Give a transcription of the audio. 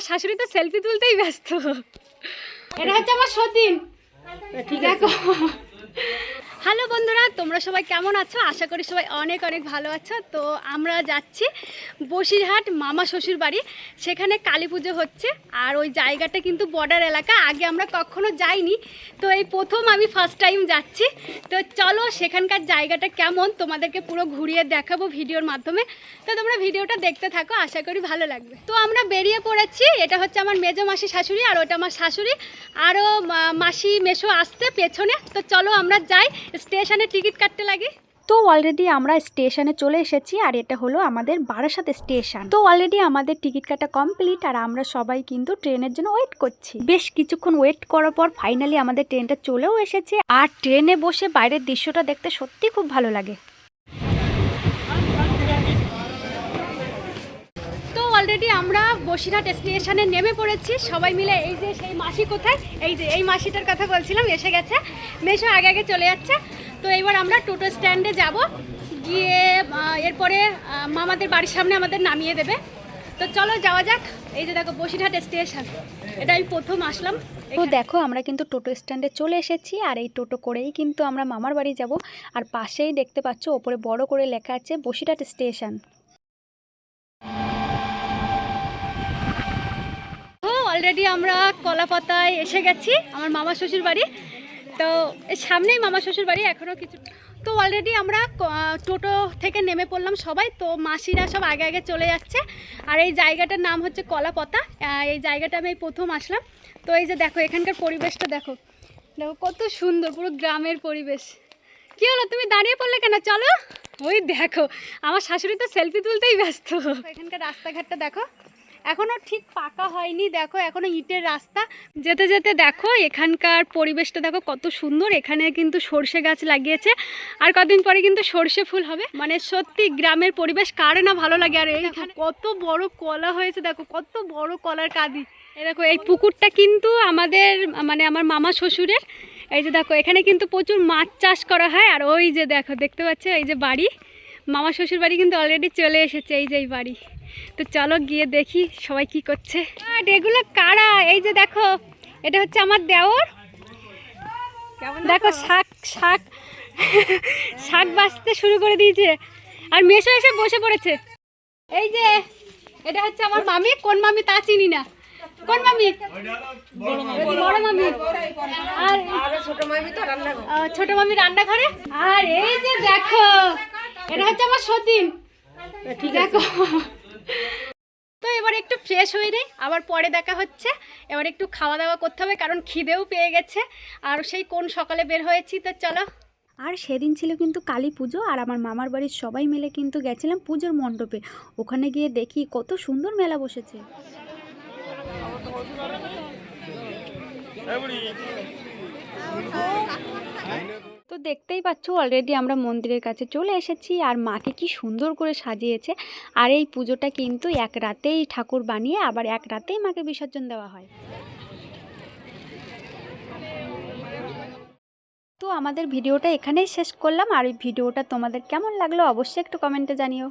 আমার শাশুড়ি তো সেলফি তুলতেই ব্যস্ত। এটা হচ্ছে আমার সতীন। ঠিক আছে। হ্যালো বন্ধুরা, তোমরা সবাই কেমন আছো? আশা করি সবাই অনেক অনেক ভালো আছো। তো আমরা যাচ্ছি বসিরহাট মামা শ্বশুর বাড়ি। সেখানে কালী পুজো হচ্ছে। আর ওই জায়গাটা কিন্তু বর্ডার এলাকা। আগে আমরা কখনো যাইনি। তো এই প্রথম আমি ফার্স্ট টাইম যাচ্ছি। তো চলো সেখানকার জায়গাটা কেমন? তোমাদেরকে পুরো ঘুরিয়ে দেখাবো ভিডিওর মাধ্যমে। তো তোমরা ভিডিওটা দেখতে থাকো, আশা করি ভালো লাগবে। তো আমরা বেরিয়ে পড়েছি। এটা হচ্ছে আমার মেজো মাসি শাশুড়ি আর ওটা আমার শাশুড়ি। আরও মাসি মেশো আসছে পেছনে। তো চলো আমরা যাই। স্টেশনে টিকিট কাটতে লাগে? তো অলরেডি আমরা স্টেশনে চলে এসেছি আর এটা হলো আমাদের বারাসাত স্টেশন। তো অলরেডি আমাদের টিকিট কাটা কমপ্লিট আর আমরা সবাই কিন্তু ট্রেনের জন্য ওয়েট করছি। বেশ কিছুক্ষণ ওয়েট করার পর ফাইনালি আমাদের ট্রেনটা চলেও এসেছে। আর ট্রেনে বসে বাইরের দৃশ্যটা দেখতে সত্যি খুব ভালো লাগে। অলরেডি আমরা বসিরহাট স্টেশনে নেমে পড়েছি। সবাই মিলে এই যে সেই মাসি কোথায়? এই যে এই মাসিটার কথা বলছিলাম এসে গেছে। মেশো আগে আগে চলে যাচ্ছে। তো এবার আমরা টোটো স্ট্যান্ডে যাব। গিয়ে এরপরে মামাদের বাড়ির সামনে আমাদের নামিয়ে দেবে। তো চলো যাওয়া যাক। এই যে দেখো বসিরহাট স্টেশন। এটা আমি প্রথম আসলাম। তো দেখো আমরা কিন্তু টোটো স্ট্যান্ডে চলে এসেছি। আর এই টোটো করেই কিন্তু আমরা মামার বাড়ি যাব। আর পাশেই দেখতে পাচ্ছ ওপরে বড় করে লেখা আছে বসিরহাট স্টেশন তো অলরেডি আমরা কলাপাতায় এসে গেছি, আমার মামা শ্বশুর বাড়ি। তো সামনেই মামা শ্বশুর বাড়ি এখনও কিছু তো অলরেডি আমরা টোটো থেকে নেমে পড়লাম সবাই, তো মাসিরা সব আগে আগে চলে যাচ্ছে। আর এই জায়গাটার নাম হচ্ছে কলাপাতা এই জায়গাটা আমি প্রথম আসলাম। তো এই যে দেখো, এখানকার পরিবেশটা দেখো। দেখো, কত সুন্দর, পুরো গ্রামের পরিবেশ। কি হলো, তুমি দাঁড়িয়ে পড়লে কেন? চলো। ওই দেখো, আমার শাশুড়ি তো সেলফি তুলতেই ব্যস্ত। এখানকার রাস্তাঘাটটা দেখো। এখনও ঠিক পাকা হয়নি দেখো এখনও ইটের রাস্তা। যেতে যেতে দেখো এখানকার পরিবেশটা দেখো কত সুন্দর এখানে কিন্তু সর্ষে গাছ লাগিয়েছে। আর কদিন পরে কিন্তু সর্ষে ফুল হবে। মানে সত্যি গ্রামের পরিবেশ কারে না ভালো লাগে। আর এইখানে কত বড় কলা হয়েছে দেখো কত বড় কলার কাঁদি। এই দেখো এই পুকুরটা কিন্তু আমাদের মানে আমার মামা শ্বশুরের। এই যে দেখো এখানে কিন্তু প্রচুর মাছ চাষ করা হয়। আর ওই যে দেখো দেখতে পাচ্ছ? এই যে বাড়ি। মামা শ্বশুর বাড়ি কিন্তু অলরেডি চলে এসেছে এই যে এই বাড়ি। তো চলো গিয়ে দেখি সবাই কি করছে। আর এগুলো কারা? এই যে দেখো এটা হচ্ছে আমার দেওর। দেখো শাক শাক শাক বাঁচতে শুরু করে দিয়েছে। আর মেশো এসে বসে পড়েছে। এই যে এটা হচ্ছে আমার মামি। কোন মামি তা চিনি না। কোন মামি? বড় মামি। আর ছোট মামি রান্নাঘরে। আর এই যে দেখো এটা হচ্ছে আমার সতীন। দেখো তো এবার একটু ফ্রেশ হয়ে নেই আবার পরে দেখা হচ্ছে। এবার একটু খাওয়া দাওয়া করতে হবে কারণ খিদেও পেয়ে গেছে। আর সেই কোন সকালে বের হয়েছি তো চলো। আর সেদিন ছিল কিন্তু কালী পুজো আর আমার মামার বাড়ির সবাই মিলে কিন্তু গেছিলাম পুজোর মণ্ডপে। ওখানে গিয়ে দেখি কত সুন্দর মেলা বসেছে। দেখতেই পাচ্ছ অলরেডি আমরা মন্দিরের কাছে চলে এসেছি আর মাকে কি সুন্দর করে সাজিয়েছে। আর এই পুজোটা কিন্তু এক রাতেই ঠাকুর বানিয়ে আবার এক রাতেই মাকে বিসর্জন দেওয়া হয়। তো আমাদের ভিডিওটা এখানেই শেষ করলাম। আর এই ভিডিওটা তোমাদের কেমন লাগল অবশ্যই একটু কমেন্টে জানিও।